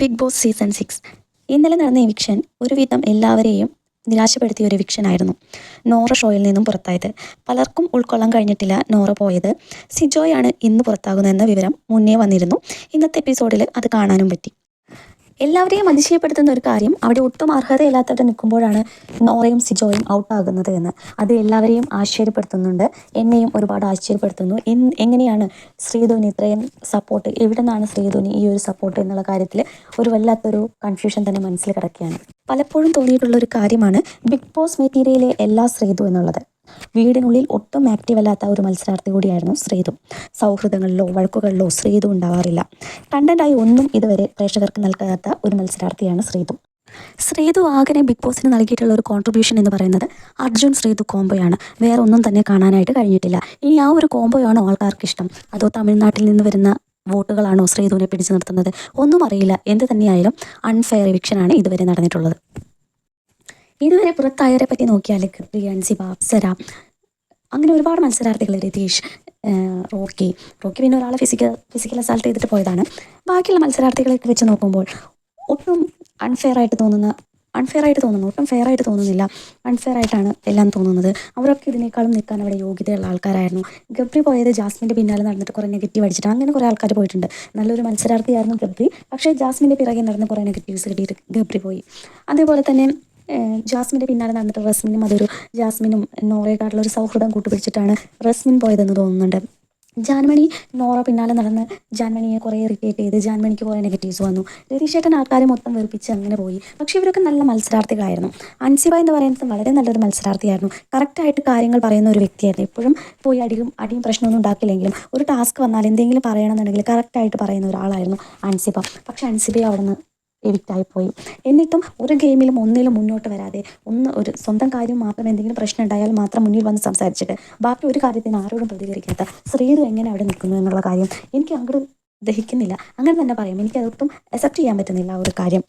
Big boss season six ഇന്നലെ നടന്ന eviction ഒരുവിധം എല്ലാവരെയും നിരാശപ്പെടുത്തിയ ഒരു എവിക്ഷനായിരുന്നു നോറ ഷോയിൽ നിന്നും പുറത്തായത്. പലർക്കും ഉൾക്കൊള്ളാൻ കഴിഞ്ഞിട്ടില്ല നോറ പോയത്. സിജോയാണ് ഇന്ന് പുറത്താകുന്നതെന്ന വിവരം മുന്നേ വന്നിരുന്നു. ഇന്നത്തെ എപ്പിസോഡിൽ അത് കാണാനും പറ്റി. എല്ലാവരെയും അതിശയപ്പെടുത്തുന്ന ഒരു കാര്യം അവിടെ ഒട്ടും അർഹതയില്ലാത്തവർ നിൽക്കുമ്പോഴാണ് നോറയും സിജോയും ഔട്ടാകുന്നത് എന്ന്. അത് എല്ലാവരെയും ആശ്ചര്യപ്പെടുത്തുന്നുണ്ട്. എന്നെയും ഒരുപാട് ആശ്ചര്യപ്പെടുത്തുന്നു. എങ്ങനെയാണ് ശ്രീധോനി ഇത്രയും സപ്പോർട്ട് എവിടെ നിന്നാണ് ശ്രീധോനി ഈ ഒരു സപ്പോർട്ട് എന്നുള്ള കാര്യത്തിൽ ഒരു വല്ലാത്തൊരു കൺഫ്യൂഷൻ തന്നെ മനസ്സിൽ കിടക്കുകയാണ്. പലപ്പോഴും തോന്നിയിട്ടുള്ള ഒരു കാര്യമാണ് ബിഗ് ബോസ് മെറ്റീരിയലിലെ എല്ലാ ശ്രീധു എന്നുള്ളത്. വീടിനുള്ളിൽ ഒട്ടും ആക്റ്റീവ് അല്ലാത്ത ഒരു മത്സരാർത്ഥി കൂടിയായിരുന്നു ശ്രീതു. സൗഹൃദങ്ങളിലോ വഴക്കുകളിലോ ശ്രീതു ഉണ്ടാവാറില്ല. കണ്ടന്റായി ഒന്നും ഇതുവരെ പ്രേക്ഷകർക്ക് നൽകാത്ത ഒരു മത്സരാർത്ഥിയാണ് ശ്രീതു. ശ്രീതു ആകനെ ബിഗ് ബോസിന് നൽകിയിട്ടുള്ള ഒരു കോൺട്രിബ്യൂഷൻ എന്ന് പറയുന്നത് അർജുൻ ശ്രീതു കോംബോയാണ്. വേറെ ഒന്നും തന്നെ കാണാനായിട്ട് കഴിഞ്ഞിട്ടില്ല. ഇനി ആ ഒരു കോംബോയാണോ ആൾക്കാർക്ക് ഇഷ്ടം അതോ തമിഴ്നാട്ടിൽ നിന്ന് വരുന്ന വോട്ടുകളാണോ ശ്രീധുവിനെ പിടിച്ചു നിർത്തുന്നത്? ഒന്നും അറിയില്ല. എന്ത് തന്നെയായാലും അൺഫെയർ എവിക്ഷനാണ് ഇതുവരെ നടന്നിട്ടുള്ളത്. ഇതുവരെ പുറത്തായവരെ പറ്റി നോക്കിയാൽ അൻസിബ അപ്സര അങ്ങനെ ഒരുപാട് മത്സരാർത്ഥികൾ രതീഷ് റോക്കി. റോക്കി പിന്നെ ഒരാളെ ഫിസിക്കൽ ഫിസിക്കൽ അസാൾട്ട് ചെയ്തിട്ട് പോയതാണ്. ബാക്കിയുള്ള മത്സരാർത്ഥികളെയൊക്കെ വെച്ച് നോക്കുമ്പോൾ ഒട്ടും അൺഫെയർ ആയിട്ട് തോന്നുന്ന അൺഫെയർ ആയിട്ട് തോന്നുന്നു ഒട്ടും ഫെയർ ആയിട്ട് തോന്നുന്നില്ല. അൺഫെയർ ആയിട്ടാണ് എല്ലാം തോന്നുന്നത്. അവരൊക്കെ ഇതിനേക്കാളും നിൽക്കാൻ അവിടെ യോഗ്യതയുള്ള ആൾക്കാരായിരുന്നു. ഗബ്രി പോയത് ജാസ്മിന്റെ പിന്നാലെ നടന്നിട്ട് കുറേ നെഗറ്റീവ് അടിച്ചിട്ട് അങ്ങനെ കുറേ ആൾക്കാർ പോയിട്ടുണ്ട്. നല്ലൊരു മത്സരാർത്ഥിയായിരുന്നു ഗബ്രി. പക്ഷേ ജാസ്മിന്റെ പിറകെ നടന്ന് കുറേ നെഗറ്റീവ്സ് കിട്ടിയിട്ട് ഗബ്രി പോയി. അതേപോലെ തന്നെ ജാസ്മിന്റെ പിന്നാലെ നടന്നിട്ട് റസ്മിനും അതൊരു ജാസ്മിനും നോറയെക്കാട്ടുള്ള ഒരു സൗഹൃദം കൂട്ടുപിടിച്ചിട്ടാണ് റസ്മിൻ പോയതെന്ന് തോന്നുന്നുണ്ട്. ജാൻമണി നോറ പിന്നാലെ നടന്ന് ജാൻമണിയെ കുറേ ഇറിറ്റേറ്റ് ചെയ്ത് ജാൻമണിക്ക് കുറേ നെഗറ്റീവ്സ് വന്നു. രതീഷേട്ടൻ ആൾക്കാരെ മൊത്തം വെറുപ്പിച്ച് അങ്ങനെ പോയി. പക്ഷെ ഇവരൊക്കെ നല്ല മത്സരാർത്ഥികളായിരുന്നു. അൻസിബ എന്ന് പറയുന്നത് വളരെ നല്ലൊരു മത്സരാർത്ഥിയായിരുന്നു. കറക്റ്റായിട്ട് കാര്യങ്ങൾ പറയുന്ന ഒരു വ്യക്തിയായിരുന്നു. എപ്പോഴും പോയി അടിയും അടിയും പ്രശ്നമൊന്നും ഉണ്ടാക്കില്ലെങ്കിലും ഒരു ടാസ്ക് വന്നാൽ എന്തെങ്കിലും പറയണമെന്നുണ്ടെങ്കിൽ കറക്റ്റായിട്ട് പറയുന്ന ഒരാളായിരുന്നു അൻസിബ. പക്ഷെ അൻസിബയെ അവിടെ നിന്ന് എവിക്റ്റായി പോയി എന്നിട്ടും ഒരു ഗെയിമിലും ഒന്നിലും മുന്നോട്ട് വരാതെ ഒന്ന് ഒരു സ്വന്തം കാര്യം മാത്രം എന്തെങ്കിലും പ്രശ്നം ഉണ്ടായാൽ മാത്രം മുന്നിൽ വന്ന് സംസാരിച്ചിട്ട് ബാക്കി ഒരു കാര്യത്തിന് ആരോടും പ്രതികരിക്കാത്ത ശ്രീധു എങ്ങനെ അവിടെ നിൽക്കുന്നു എന്നുള്ള കാര്യം എനിക്ക് അങ്ങോട്ട് ദഹിക്കുന്നില്ല. അങ്ങനെ തന്നെ പറയാം. എനിക്കതൊട്ടും അക്സെപ്റ്റ് ചെയ്യാൻ പറ്റുന്നില്ല ആ ഒരു കാര്യം.